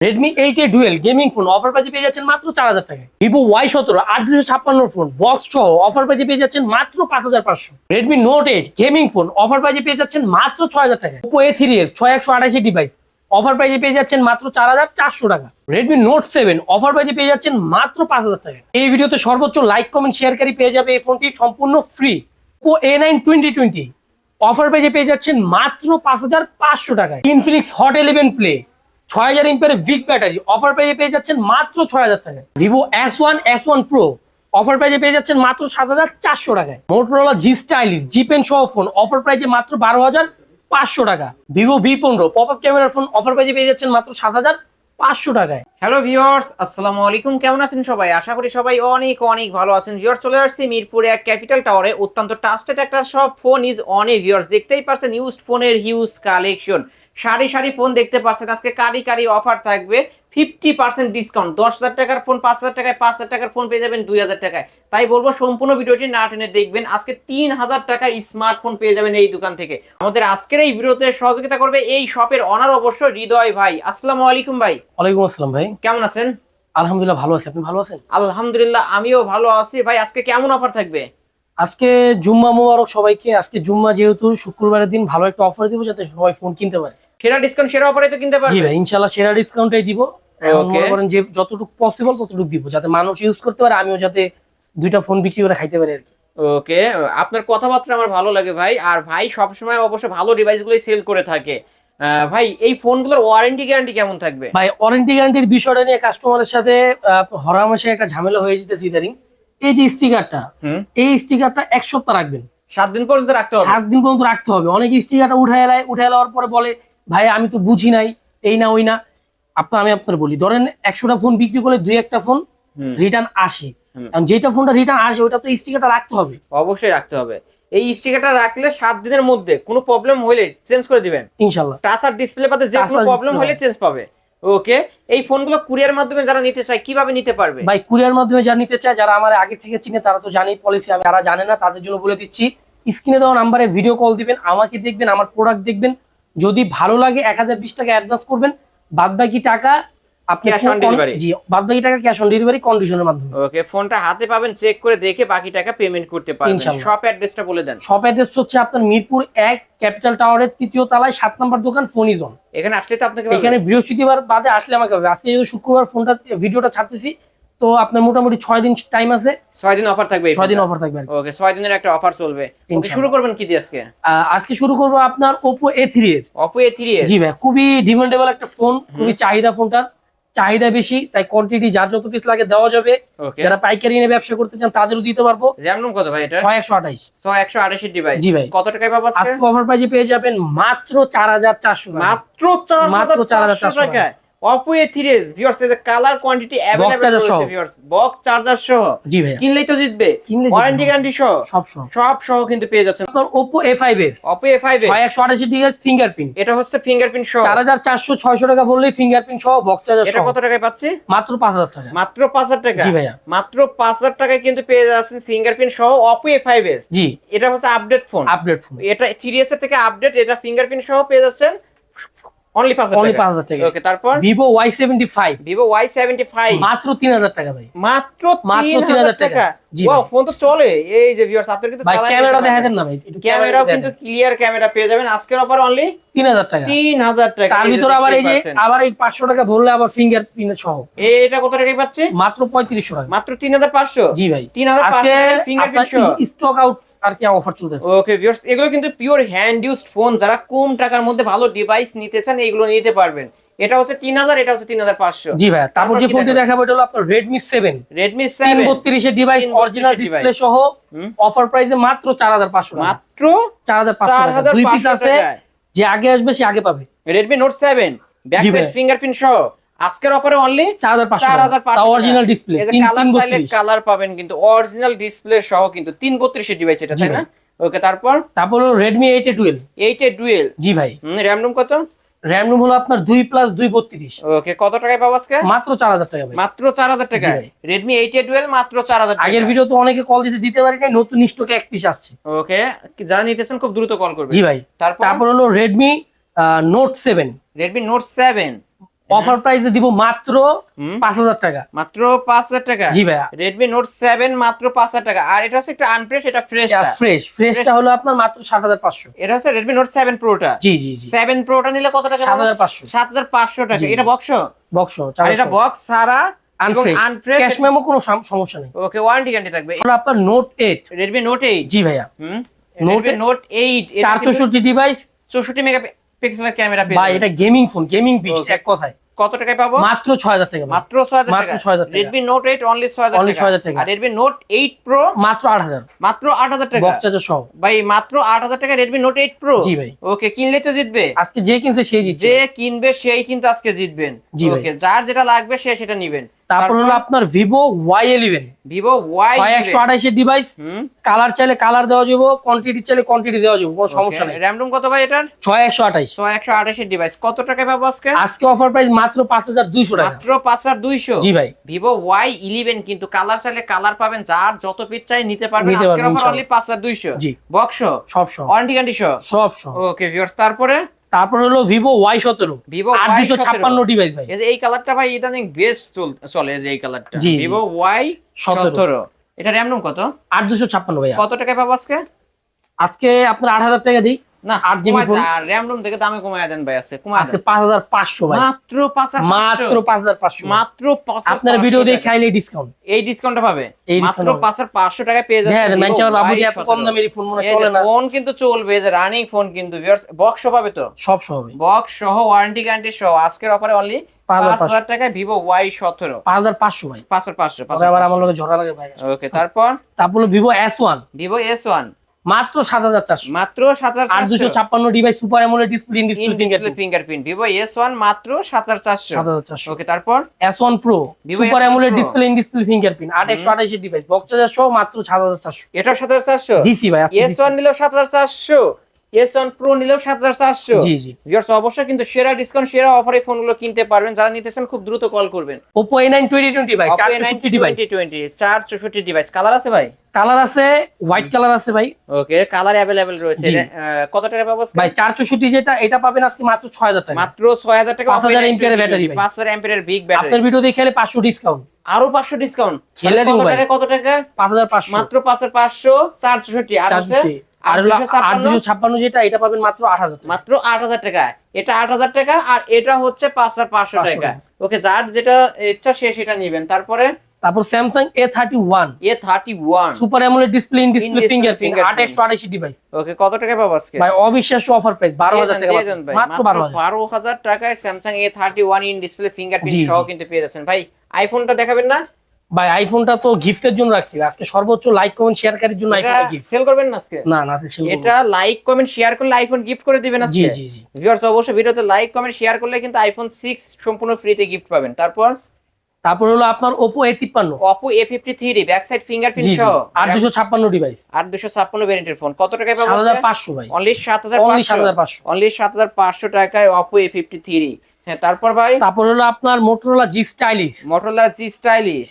Redmi eight A dual gaming phone offer প্রাইজে পেয়ে যাচ্ছেন মাত্র চার হাজার টাকায়। ভিভো ওয়াই সতেরো আট দুশো ছাপ্পান্ন ফোন বক্স সহ অফার প্রাইজে পেয়ে যাচ্ছেন মাত্র পাঁচ হাজার পাঁচশো। Redmi Note eight gaming phone offer প্রাইজে পেয়ে যাচ্ছেন মাত্র ছয় হাজার টাকা ওপো এ থ্রি এস ছয় একশো আঠাশি ডিভাইস অফার প্রাইজে পেয়ে যাচ্ছেন মাত্র চার হাজার চারশো টাকা। রেডমি নোট সেভেন অফার প্রাইজে পেয়ে যাচ্ছেন মাত্র পাঁচ হাজার টাকা এই ভিডিওতে সর্বোচ্চ লাইক কমেন্ট শেয়ারকারী পেয়ে যাবে এই ফোনটি সম্পূর্ণ free Oppo A nine twenty twenty offer পেজে পেয়ে যাচ্ছেন মাত্র পাঁচ হাজার পাঁচশো টাকায়। ইনফিনিক্স হট ইলেভেন প্লে ছয় হাজার এমপের ভিক ব্যাটারি অফার পেজে পেয়ে যাচ্ছেন মাত্র ছয় হাজার টাকায়। Vivo S one S one pro offer প্রাইজে পেয়ে যাচ্ছেন মাত্র সাত হাজার চারশো টাকায়। Motorola G stylish G pen সহ ফোন অফার প্রাইজে মাত্র বারো হাজার পাঁচশো টাকা ভিভো ভি পনেরো পপ আপ ক্যামেরার ফোন অফার প্রাইজে পেয়ে যাচ্ছেন মাত্র সাত হাজার পাঁচশো টাকায়। হ্যালো ভিউয়ার্স আসসালামু আলাইকুম। কেমন আছেন সবাই? আশা করি সবাই অনেক অনেক ভালো আছেন। ভিউয়ার্স চলে আসছি মিরপুরে এক ক্যাপিটাল টাওয়ারে অত্যন্ত ট্রাস্টেড একটা সব ফোন ইজ অনে ভিউয়ার্স দেখতেই পারছেন ইউজড ফোনের হিউজ কালেকশন সারি সারি ফোন দেখতে পাচ্ছেন আজকে কারি কারি অফার থাকবে। ফিফটি পার্সেন্ট ডিসকাউন্ট দশ হাজার টাকার ফোন পাঁচ হাজার টাকায় পাঁচ হাজার টাকার ফোন পেয়ে যাবেন দুই হাজার টাকায়। তাই বলব সম্পূর্ণ ভিডিওটি না টেনে দেখবেন। আজকে তিন হাজার টাকায় স্মার্টফোন পেয়ে যাবেন এই দোকান থেকে। আমাদের আজকের এই ভিডিওতে সহযোগিতা করবে এই শপের অনার অবশ্য হৃদয় ভাই। আসসালামু আলাইকুম ভাই। ওয়ালাইকুম আসসালাম ভাই। কেমন আছেন? আলহামদুলিল্লাহ ভালো আছি। আপনি ভালো আছেন? আলহামদুলিল্লাহ আমিও ভালো আছি। ভাই আজকে কেমন অফার থাকবে? আজকে জুম্মা মোবারক সবাইকে। আজকে জুম্মা যেহেতু শুক্রবারের দিন ভালো একটা অফার দিব যাতে সবাই ফোন কিনতে পারে। সেরা ডিসকাউন্ট সেরা অফারে তো কিনতে জি পারবে। ভাই ইনশাল্লাহ সেরা ডিসকাউন্টটাই দিব. মনে করেন যে যতটুকু পসিবল ততটুকু দিব যাতে মানুষ ইউজ করতে পারে আমিও যাতে দুইটা ফোন বিক্রি করে খাইতে পারি আর কি। ওকে আপনার কথাবার্তা আমার ভালো লাগে ভাই আর ভাই সবসময় অবশ্য ভালো ডিভাইসগুলোই সেল করে থাকে। ভাই এই ফোনগুলোর ওয়ারেন্টি গ্যারান্টি কেমন থাকবে? ভাই ওয়ারেন্টি গ্যারান্টির বিষয়টা নিয়ে কাস্টমারের সাথে হরামেশে একটা ঝামেলা হয়ে যেতেছে ইদারিং এই যে স্টিকারটা এই স্টিকারটা এক সপ্তাহ রাখবেন। সাত দিন পর্যন্ত রাখতে হবে? সাত দিন পর্যন্ত রাখতে হবে। অনেকে স্টিকারটা উঠে এলায় উঠে এলার পরে বলে ভাই আমি তো বুঝি নাই এই না ওই না। আপনার আমি আপনার বলি ধরেন একশোটা ফোন বিক্রি করলে দুই একটা ফোন রিটার্ন আসে। কারণ যেটা ফোনটা রিটার্ন আসে ওটা তো স্টিকারটা রাখতে হবে। অবশ্যই রাখতে হবে। এই স্টিকারটা রাখলে সাত দিনের মধ্যে কোনো প্রবলেম হলে চেঞ্জ করে দিবেন। ইনশাল্লাহ। টাচ আর ডিসপ্লে পাতে যে কোনো প্রবলেম হলে চেঞ্জ পাবে। ওকে এই ফোনগুলো কুরিয়ার মাধ্যমে যারা নিতে চায় কীভাবে নিতে পারবে? ভাই কুরিয়ার মাধ্যমে যারা নিতে চায় যারা আমার আগে থেকে চিনে তারা তো জানি পলিসি আমি যারা জানে না তাদের জন্য বলে দিচ্ছি স্ক্রিনে দেওয়া নাম্বারে ভিডিও কল দিবেন আমাকে দেখবেন আমার প্রোডাক্ট দেখবেন যদি ভালো লাগে এক হাজার বিশ টাকা অ্যাডভান্স করবেন বাদ বাকি টাকা আপনি Cash on delivery। জি বাদ বাকি টাকা ক্যাশ অন ডেলিভারি কন্ডিশনের মাধ্যমে। ওকে ফোনটা হাতে পাবেন চেক করে দেখে বাকি টাকা পেমেন্ট করতে পারবেন। ইনশাল্লাহ। শপ অ্যাড্রেসটা বলে দেন। শপ অ্যাড্রেস হচ্ছে আপনার মিরপুর এক ক্যাপিটাল টাওয়ারের তৃতীয় তলায় সাত নম্বর দোকান ফোনিজন এখানে আসলে তো আপনাকে এখানে বৃহস্পতিবার বাদে আসলে আমাকে আজকে যেহেতু শুক্রবার ফোনটা ভিডিওটা ছাড়তেছি তো আপনার মোটামুটি ছয় দিন টাইম আছে। ছয় দিন অফার থাকবে ছয় দিন অফার থাকবে ওকে ছয় দিনের একটা অফার চলবে। ওকে শুরু করবেন কি দিয়ে আজকে? আজকে শুরু করব আপনার Oppo A three S Oppo A three জি ভাই খুবই ডিমান্ডেবল একটা ফোন খুবই চাহিদা ফোনটার চাহিদা বেশি তাই কোয়ান্টিটি যার যত পিস লাগে দেওয়া যাবে। যারা পাইকারি নিয়ে ব্যবসা করতে চান তাদেরও দিতে পারব। র্যাম রুম কত ভাই এটা? ছয় একশো আঠাইশ। ছয় একশো আঠাশি ডিভাইস জি ভাই। কত টাকায় পাবো আজকে? অফার প্রাইজে পেয়ে যাবেন মাত্র চার হাজার চারশো মাত্র চার মাত্র মাত্র চার হাজার 4,400 টাকায়? Oppo A three S viewers এর কালার কোয়ান্টিটি সহ। ভিউয়ার্স বক্স চার্জার সহ। জি ভাইয়া। কিনলেই তো জিতবে। ওয়ারেন্টি গ্যারান্টি সহ। সব সব সব সহ কিন্তু পেয়ে যাচ্ছেন। আপনার ফিঙ্গারপ্রিন্ট এটা হচ্ছে ফিঙ্গারপ্রিন্ট সহ। চার হাজার চারশো ছয়শো টাকা বললেই ফিঙ্গারপ্রিন্ট সহ বক্স চার্জার এটা সহ। কত টাকায় পাচ্ছি? মাত্র পাঁচ হাজার টাকা। মাত্র পাঁচ হাজার টাকা। জি ভাইয়া। মাত্র পাঁচ হাজার টাকায় কিন্তু পেয়ে যাচ্ছেন ফিঙ্গারপ্রিন্ট সহ ফাইভ এস জি। এটা হচ্ছে আপডেট ফোন আপডেট ফোন এটা থ্রি এস এর থেকে আপডেট এটা ফিঙ্গারপ্রিন্ট সহ পেয়ে যাচ্ছেন। অনলি পাঁচ অনলি হাজার পাঁচ হাজার টাকা। ওকে তারপর? মাত্র টাকা ভাই। মাত্র মাত্র 3000 টাকা। টাকা। জি ওয়াও ভাই। ফোন তো চলে। এই যে ভিউয়ার্স আপনার কিন্তু ভাই চালায় ক্যামেরা নিতে দেখা পারবেন। দেন না ভাই। একটু ক্যামেরাও ক্যামেরা কিন্তু ক্লিয়ার ক্যামেরা পেয়ে যাবেন। আজকের অফার অনলি তিন হাজার টাকা। তিন হাজার টাকা। তার এই যে ভিতরে আবার এই যে দেখতেই পাচ্ছেন। আবার এই পাঁচশো টাকা ধরলে আবার ফিঙ্গার প্রিন্ট সহ। এটা কত পাচ্ছে? মাত্র পঁয়ত্রিশশো টাকা। মাত্র তিন হাজার পাঁচশো? জি ভাই। তিন হাজার আজকে ফিঙ্গারপ্রিন্ট সহ। স্টক আউট আর কি অফার চলতেছে। ওকে ভিউয়ার্স এগুলো কিন্তু পিওর হ্যান্ড ইউজড ফোন যারা কম টাকার মধ্যে ভালো ডিভাইস নিতে চান এগুলো নিতে পারবেন। এটা হচ্ছে তিন হাজার এটা হচ্ছে তিন হাজার পাঁচশো। জি ভাই তারপর যে ফোনটি দেখাবো? এটা হলো আপনার রেডমি সেভেন রেডমি তিন সেভেন বত্রিশের ডিভাইস অরিজিনাল ডিসপ্লে সহ অফার প্রাইসে মাত্র চার হাজার পাঁচশো টাকা। মাত্র চার হাজার পাঁচশো চার টাকা হাজার দুই পিস আছে যে আগে আসবে সে আগে পাবে। Redmi note seven back side fingerprint সহ। আজকের অফারে অনলি চার হাজার পাঁচশো চার টাকা। হাজার তাও অরিজিনাল ডিসপ্লে কালার চাইলে কালার পাবেন কিন্তু অরিজিনাল ডিসপ্লে সহ কিন্তু তিন বত্রিশের ডিভাইস এটা তাই না? ওকে তারপর? তারপর হলো রেডমি এইট এ টুয়েলভ এইটে ডুয়েল জি ভাই। র্যাম রুম কত? র্যাম রুম হলো আপনার দুই প্লাস দুই বত্রিশ। ওকে কত টাকায় পাবো আজকে? মাত্র চার হাজার টাকা মাত্র চার হাজার টাকা? রেডমি এইট এ টুয়েলভ মাত্র চার হাজার আগের ভিডিও তো অনেকে কল দিতে দিতে পারি নাই নতুন স্টকে এক পিস আসছে। ওকে যারা নিতেছেন খুব দ্রুত কল করবে জি ভাই। তারপর? তারপর হলো Redmi note seven Redmi note seven offer প্রাইসে দিব মাত্র হুম, পাঁচ হাজার টাকা। মাত্র পাঁচ হাজার টাকা? জি ভাইয়া। রেডমি নোট সেভেন মাত্র পাঁচ হাজার টাকা। আর এটা হচ্ছে একটা আনফ্রেশ এটা ফ্রেশ ফ্রেশ ফ্রেশটা হলো আপনার মাত্র সাত হাজার পাঁচশো। এটা হচ্ছে রেডমি নোট সেভেন প্রোটা জি জি জি। সেভেন প্রোটা নিলে কত টাকা সাত হাজার পাঁচশো। সাত হাজার পাঁচশো টাকা। জি। এটা বক্স বক্স আর এটা বক্স আনফ্রেশ ক্যাশ মেমো কোনো সাম- সমস্যা নেই। ওকে ওয়ারেন্টি গ্যারান্টি থাকবে। আপনার note eight Redmi note eight জি ভাইয়া। হুম? Note রেডমি নোট এইট চার চৌষট্টি ডিভাইস চৌষট্টি মেগা পিক্সেলের ক্যামেরা বা এটা গেমিং ফোন গেমিং বিস্ট এক কথায়। কত টাকায় পাবো? মাত্র ছয় হাজার টাকা মাত্র ছয় হাজার মাত্র টাকা। 6,000 টাকা। রেডমি নোট এইট অনলি ছয় হাজার Only 6,000 টাকা। আর রেডমি নোট এইট প্রো মাত্র আট হাজার। মাত্র আট হাজার টাকা। বক্স চার্জার সহ। ভাই মাত্র আট হাজার টাকা রেডমি নোট এইট প্রো জি ভাই। ওকে কিনলে তো জিতবে। আজকে যে কিনছে সেই জিতছে। যে কিনবে সেই কিন্তু আজকে জিতবেন। ওকে যার যেটা লাগবে সে সেটা নিবেন। তারপর হলো আপনার Vivo Y eleven Vivo Y একশো আঠাশের ডিভাইস কালার চাইলে কালার দেওয়া যাব কোয়ান্টিটি চাইলে কোয়ান্টিটি দেওয়া যাবে কোনো সমস্যা নেই। র্যাম রুম কত ভাই এটার? ছয় একশো আঠাইশ। ছয় একশো আঠাশের ডিভাইস কত টাকায় পাবো আজকে? আজকে অফার প্রাইস মাত্র পাঁচ হাজার দুইশো টাকা। মাত্র পাঁচ হাজার দুইশো? জি ভাই। ভিভো ওয়াই ইলেভেন কিন্তু কালার চাইলে কালার পাবেন যার যত পিস চাই নিতে পারবেন। আজকের অফার অনলি পাঁচ হাজার দুইশো। জি। বক্স সব সহ ওয়ারেন্টি সহ সব সহ ওকে ভিউয়ার্স তারপরে? তারপর হলো ভিভো ওয়াই সতেরো ভিভো আট দুশো ছাপ্পান্ন ডিভাইস ভাই। এই যে এই কালারটা ভাই ইদানিং বেস্ট চলে এই যে এই কালারটা। ভিভো ওয়াই সতেরো। এটা র্যাম কত? আট দুশো ছাপ্পান্ন ভাই কত টাকা পাবো আজকে? আজকে আপনার আট হাজার টাকা দিই। না আট GB ফোন। র্যাম রুম থেকে দামে কমায় দেন ভাই আছে কমায় আজকে দেন পাঁচ হাজার পাঁচশো ভাই মাত্র মাত্র আপনার ভিডিও টাকা। খাইলে ডিসকাউন্ট এই ডিসকাউন্টটা পাবে মাত্র discount পাঁচ হাজার পাঁচশো হ্যাঁ যাচ্ছে আমার বাবু এত কম দামের ফোন মনে চলে না ফোন কিন্তু চলবে যে রানিং ফোন কিন্তু বক্স পাবে তো সব সহ বক্স সহ ওয়ারেন্টি গ্যারান্টি সহ আজকের অফারে অনলি ভিভো ওয়াই ভাই আবার আমার লাগে ভাই ওকে তারপর তারপর ভিভো মাত্র সাত হাজার চারশো। মাত্র সাত হাজার আট দুশো ছাপ্পান্ন device super AMOLED display display fingerprint Vivo S one মাত্র সাত হাজার চারশো। সাত হাজার চারশো। ওকে তারপর? S one pro super S1 display in display fingerprint আট একশো আঠাশের ডিভাইস বক্স চার্জার সহ মাত্র সাত হাজার চারশো। এটাও সাত হাজার চারশো? ডিসি ভাই এস ওয়ান নিলেও সাত হাজার চারশো। নিলেও জি জি। ভিউয়ার্স অবশ্যই কিন্তু সেরা ডিসকাউন্ট সেরা অফারে ফোনগুলো কিনতে পারবেন। যারা নিতেছেন খুব দ্রুত কল করবেন। ভাই ডিভাইস ডিভাইস কালার আছে ভাই? কালার আছে হোয়াইট কালার আছে ভাই। ওকে কালার রয়েছে। কত টাকা পাবো ভাই যেটা এটা পাবেন আজকে মাত্র ছয় হাজার টাকা। মাত্র ছয় হাজার টাকা। 5000 ampere battery ভাই। পাঁচ হাজার এম্পিয়ার বিগ ব্যাটারি আপনার ভিডিও দেখে খেলে পাঁচশো ডিসকাউন্ট আরও পাঁচশো ডিসকাউন্ট খেলে কত টাকা কত মাত্র আর আর দুশো ছাপ্পান্ন? যেটা এটা পাবেন মাত্র আট হাজার টাকা। মাত্র আট হাজার টাকা। এটা আট হাজার টাকা আর এটা হচ্ছে পাঁচ হাজার পাঁচশো টাকা। ওকে যার যেটা ইচ্ছা সে সেটা নিবেন। তারপরে? তারপর Samsung A thirty one A thirty one super AMOLED display in display আঠাশি device okay কত টাকা পাবো আজকে? ভাই অবিশ্বাস্য অফার প্রাইস বারো হাজার টাকা। মাত্র। বারো হাজার। টাকায় Samsung A thirty one in display fingerprint জি, সহ কিন্তু পেয়ে যাচ্ছেন। ভাই আইফোনটা দেখাবেন না? ভাই আইফোনটা তো গিফটের জন্য রাখছি। আজকে সর্বোচ্চ লাইক কমেন্ট শেয়ারকারীর জন্য আইফোনটা গিফট সেল করবেন না আজকে? না না বলব এটা লাইক কমেন্ট শেয়ার করলে আইফোন গিফট করে দিবেন না। জি আজকে জি জি। ভিউয়ার্স অবশ্যই ভিডিওতে লাইক কমেন্ট শেয়ার করলে কিন্তু আইফোন সিক্স সম্পূর্ণ ফ্রিতে গিফট পাবেন। তারপর? তারপর হলো আপনার Oppo A fifty three back side fingerprint সহ। আট দুশো ছাপ্পান্ন ডিভাইস আট দুশো ছাপ্পান্ন ভ্যারিয়েন্টের ফোন কত টাকায় পাবো হাজার পাঁচশো ভাই। অনলি সাত হাজার অনলি সাত হাজার পাঁচশো। অনলি সাত হাজার পাঁচশো টাকায় অপো এ ফিফটি থ্রি হ্যাঁ তারপর ভাই? তারপর হলো আপনার Motorola G stylish Motorola G stylish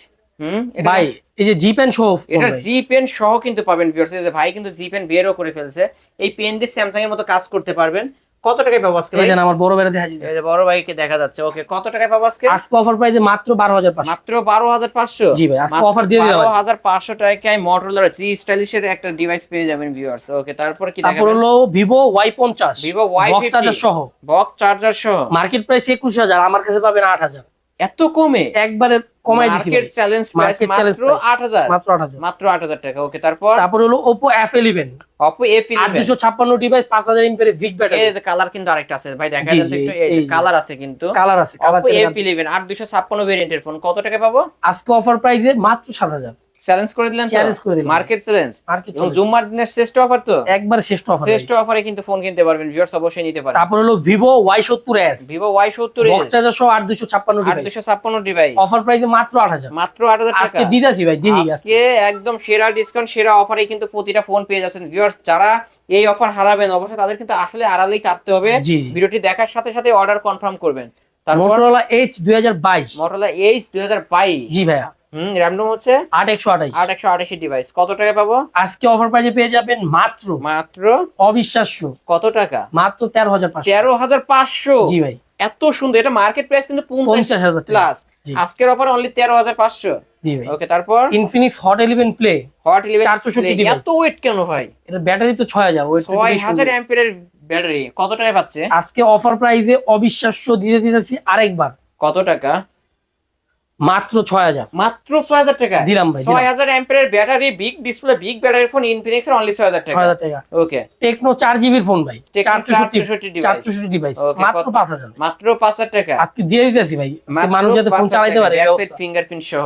ভাই এই যে জি পেন সহ এটা জি পেন সহ কিন্তু পাবেন ভিউয়ার্স এই যে ভাই কিন্তু জি পেন বেরও করে ফেলছে। এই পেন দিয়ে স্যামসাং এর মতো কাজ করতে পারবেন। কত টাকায় পাবো আজকে ভাই? আমার বড় বেড়াতে হাজির এই যে বড় ভাইকে দেখা যাচ্ছে। ওকে কত টাকায় পাবো আজকে? আজকে অফার প্রাইসে মাত্র বারো হাজার পাঁচশো। মাত্র বারো হাজার পাঁচশো? জি ভাই আজকে অফার দিয়ে দিলাম। বারো হাজার পাঁচশো টাকায় মোটরোলা জি স্টাইলিশের একটা ডিভাইস পেয়ে যাবেন ভিউয়ার্স ওকে তারপর কি তারপর হলো ভিভো ওয়াই পঞ্চাশ। Vivo Y50 চার্জার সহ। বক্স চার্জার সহ। মার্কেট প্রাইস একুশ হাজার আমার কাছে পাবেন আট হাজার। এত কমে? একবারে কমাই দিচ্ছি মার্কেট চ্যালেঞ্জ প্রাইস মাত্র price। আট হাজার। মাত্র আট হাজার। মাত্র আট হাজার টাকা। ওকে তারপর? তারপর হলো এফ আট দুশো ছাপ্পান্ন ডিভাইস পাঁচ হাজার এমপের ভিক ব্যাটারি এই কালার কিন্তু আরেকটা আছে। ভাই দেখা যাচ্ছে একটু এই যে। কালার আছে কিন্তু। কালার আছে আট দুশো ছাপ্পান্ন ভেরিয়েন্টের ফোন কত টাকা পাবো? আজকে অফার প্রাইসে মাত্র সাত হাজার। চ্যালেঞ্জ করে দিলেন Challenge করে দিলাম। মার্কেট চ্যালেঞ্জ এবং জুম্মার দিনের শ্রেষ্ঠ অফার তো? একবার শ্রেষ্ঠ অফার শ্রেষ্ঠ অফারে কিন্তু ফোন কিনতে পারবেন ভিউয়ার্স অবশ্যই নিতে পারেন। তারপর হলো সত্তর বক্স চার্জার সহ আট দুশো ছাপ্পান্ন আট ডিভাইস অফার প্রাইসে মাত্র আট হাজার। মাত্র আট হাজার টাকা। আজকে দিদাসি ভাই দিদি আজকে একদম সেরা ডিসকাউন্ট সেরা অফারে কিন্তু প্রতিটা ফোন পেয়ে যাচ্ছেন ভিউয়ার্স যারা এই অফার হারাবেন অবশ্যই তাদের কিন্তু আসলে আড়ালেই কাটতে হবে। ভিডিওটি দেখার সাথে সাথে অর্ডার কনফার্ম করবেন। তারপর মোটরোলা এইচ দুই হাজার বাইশ। মোটরোলা এইচ দুই হাজার বাইশ। জি ভাইয়া। হুম হচ্ছে? আট একশো আট একশো আটাশি ডিভাইস কত টাকা পাবো? আজকে অফার প্রাইসে পেয়ে যাবেন মাত্র মাত্র? অবিশ্বাস্য। কত টাকা? মাত্র তেরো হাজার তেরো হাজার পাঁচশো? জি ভাই। এত সুন্দর। এটা মার্কেট প্রাইস কিন্তু পঞ্চাশ পঞ্চাশ হাজার প্লাস আজকের অফার অনলি তেরো হাজার পাঁচশো। ওকে তারপর? Infinix hot eleven play hot eleven 464 এত ওয়েট কেন ভাই? এটা ব্যাটারি তো ছয় হাজার ছয় হাজার অ্যাম্পিয়ারের ব্যাটারি কত টাকায় পাচ্ছে? আজকে অফার প্রাইসে অবিশ্বাস্য দিয়ে দিতেছি আরেকবার। কত টাকা? মাত্র ছয় হাজার। মাত্র ছয় হাজার টাকা? দিলাম ভাই, ছয় হাজার অ্যাম্পিয়ারের battery big display big battery phone Infinix এর অনলি ছয় হাজার ছয় টাকা। ছয় হাজার টাকা। ওকে টেকনো চার জিবির ফোন ভাই। Tecno চার চৌষট্টি 464 device। চার চৌষট্টি ডিভাইস মাত্র পাঁচ হাজার। মাত্র পাঁচ হাজার টাকা। আজকে দিয়ে দিতেছি ভাই। মানুষ যাতে ফোন চালাইতে পারে ফিঙ্গারপ্রিন্ট সহ।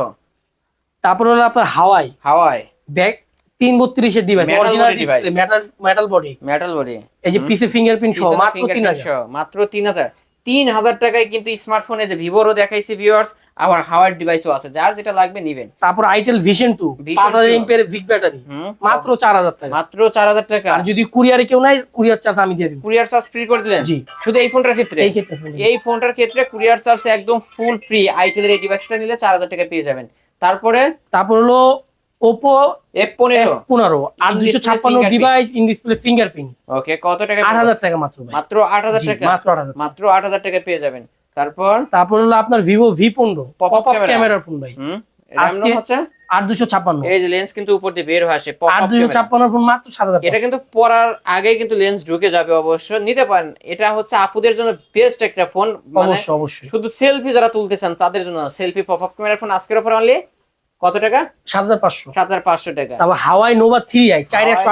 তারপর হলো আপনার হাওয়াই। হাওয়াই। ব্যাক তিন বত্রিশের device original device metal metal body metal body এই যে পিসি ফিঙ্গারপ্রিন্ট সহ মাত্র তিন হাজার। মাত্র তিন হাজার। তিন হাজার টাকায় কিন্তু স্মার্টফোনে যে ভিভোরও দেখাইছে ভিউয়ার্স আবার হাওয়ার ডিভাইসও আছে। যার যেটা লাগবে নিবেন। তারপর আইটেল ভিশন টু Vision পাঁচ হাজার এমপের ভিক ব্যাটারি মাত্র চার হাজার টাকা। মাত্র চার হাজার টাকা। আর যদি কুরিয়ারে কেউ নাই কুরিয়ার চার্জ আমি দিয়ে দিব। কুরিয়ার চার্জ ফ্রি করে দিলেন? জি। শুধু এই ফোনটার ক্ষেত্রে? এই ক্ষেত্রে এই ফোনটার ক্ষেত্রে কুরিয়ার চার্জ একদম ফুল ফ্রি আইটেলের এই ডিভাইসটা নিলে চার হাজার টাকা পেয়ে যাবেন। তারপরে? তারপর হলো ওপো এফ পনেরো। পনেরো। আট দুশো ছাপ্পান্ন device in display fingerprint okay কত টাকা আট হাজার টাকা মাত্র মাত্র আট হাজার টাকা? মাত্র আট হাজার মাত্র আট হাজার টাকা পেয়ে যাবেন। তারপর? তারপর হলো আপনার ভিভো ভি পনেরো। পপ আপ ক্যামেরার ফোন ভাই। আজকে হচ্ছে? আট দুশো ছাপ্পান্ন। এই যে লেন্স কিন্তু উপর দিয়ে বের হয়ে আসে pop দুশো ছাপ্পান্ন ফোন মাত্র সাত হাজার এটা কিন্তু পরার আগে কিন্তু লেন্স ঢুকে যাবে অবশ্য। নিতে পারেন। এটা হচ্ছে আপুদের জন্য বেস্ট একটা ফোন মানে অবশ্যই অবশ্যই। শুধু সেলফি যারা তুলতে চান তাদের জন্য selfie pop up camera phone আজকের উপর অনলি কত টাকা? সাত হাজার পাঁচশো। সাত হাজার পাঁচশো টাকা। তারপর হাওয়াই নোভা থ্রি আই চার একশো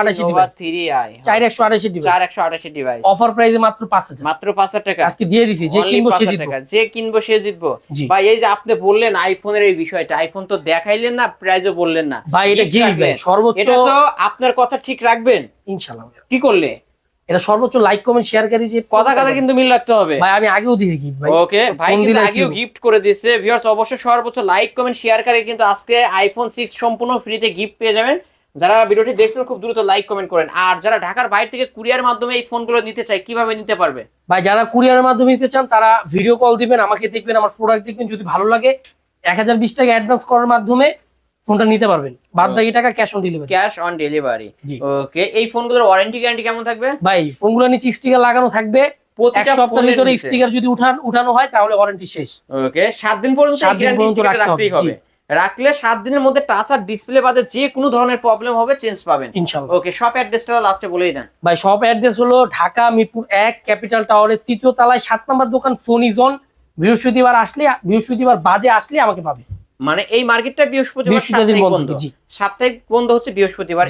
থ্রি আই চার একশো চার একশো ডিভাইস অফার প্রাইসে মাত্র পাঁচ হাজার মাত্র পাঁচ হাজার টাকা। আজকে দিয়ে দিছি যে কিনবো সে জিতবো। যে কিনবো সে জিতবো। ভাই এই যে আপনি বললেন আইফোনের এই বিষয়টা আইফোন তো দেখাইলেন না প্রাইজও বললেন না। ভাই এটা গিফট সর্বোচ্চ এটা তো আপনার কথা ঠিক রাখবেন। ইনশাল্লাহ কি করলে? এটা সর্বোচ্চ লাইক কমেন্ট শেয়ারকারী যে কথা কথা কিন্তু মিল রাখতে হবে। ভাই আমি আগেও দিয়ে গিফট ভাই। ওকে ভাই কিন্তু আগেও গিফট করে দিয়েছে। ভিউয়ার্স অবশ্যই সর্বোচ্চ লাইক কমেন্ট শেয়ার করে কিন্তু আজকে আইফোন সিক্স সম্পূর্ণ ফ্রিতে গিফট পেয়ে যাবেন। যারা ভিডিওটি দেখছেন খুব দ্রুত লাইক কমেন্ট করেন। আর যারা ঢাকার বাইরে থেকে কুরিয়ার মাধ্যমে এই ফোনগুলো নিতে চায় কীভাবে নিতে পারবে? ভাই যারা কুরিয়ারের মাধ্যমে নিতে চান তারা ভিডিও কল দিবেন আমাকে দেখবেন আমার প্রোডাক্ট দেখবেন। যদি ভালো লাগে এক হাজার বিশ টাকা অ্যাডভান্স করার মাধ্যমে ফোনটা নিতে পারবেন। বাদ বাকি টাকা cash on delivery cash on delivery okay এই ফোনগুলোর ওয়ারেন্টি গ্যারান্টি কেমন থাকবে? ভাই ফোনগুলো নিচে স্টিকার লাগানো থাকবে। এক প্রতিটা সপ্তাহের ভিতরে স্টিকার যদি উঠান উঠানো হয় তাহলে ওয়ারেন্টি শেষ। ওকে সাত দিন পর্যন্ত গ্যারান্টি রাখতে রাখতেই হবে, রাখলে সাত দিনের মধ্যে টাচ আর ডিসপ্লে বাদে যে কোনো ধরনের প্রবলেম হবে চেঞ্জ পাবেন। ইনশাল্লাহ ওকে শপ অ্যাড্রেসটা লাস্টে বলেই দেন। ভাই সব অ্যাড্রেস হলো ঢাকা মিরপুর এক ক্যাপিটাল টাওয়ারের তৃতীয় তলায় সাত নম্বর দোকান ফোনিজন বৃহস্পতিবার আসলে বৃহস্পতিবার বাদে আসলে আমাকে পাবে। মানে এই মার্কেটটা বৃহস্পতিবার সাপ্তাহিক বন্ধ, সাপ্তাহিক বন্ধ হচ্ছে বৃহস্পতিবার।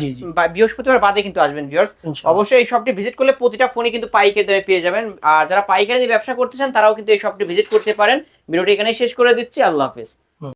বৃহস্পতিবার বাদে কিন্তু আসবেন ভিউয়ার্স অবশ্যই এই শপটি ভিজিট করলে প্রতিটা ফোনই কিন্তু পাইকারি দামে পেয়ে যাবেন। আর যারা পাইকারি ব্যবসা করতে চান তারাও কিন্তু এই শপটি ভিজিট করতে পারেন। ভিডিওটি এখানেই শেষ করে দিচ্ছি। আল্লাহ হাফেজ।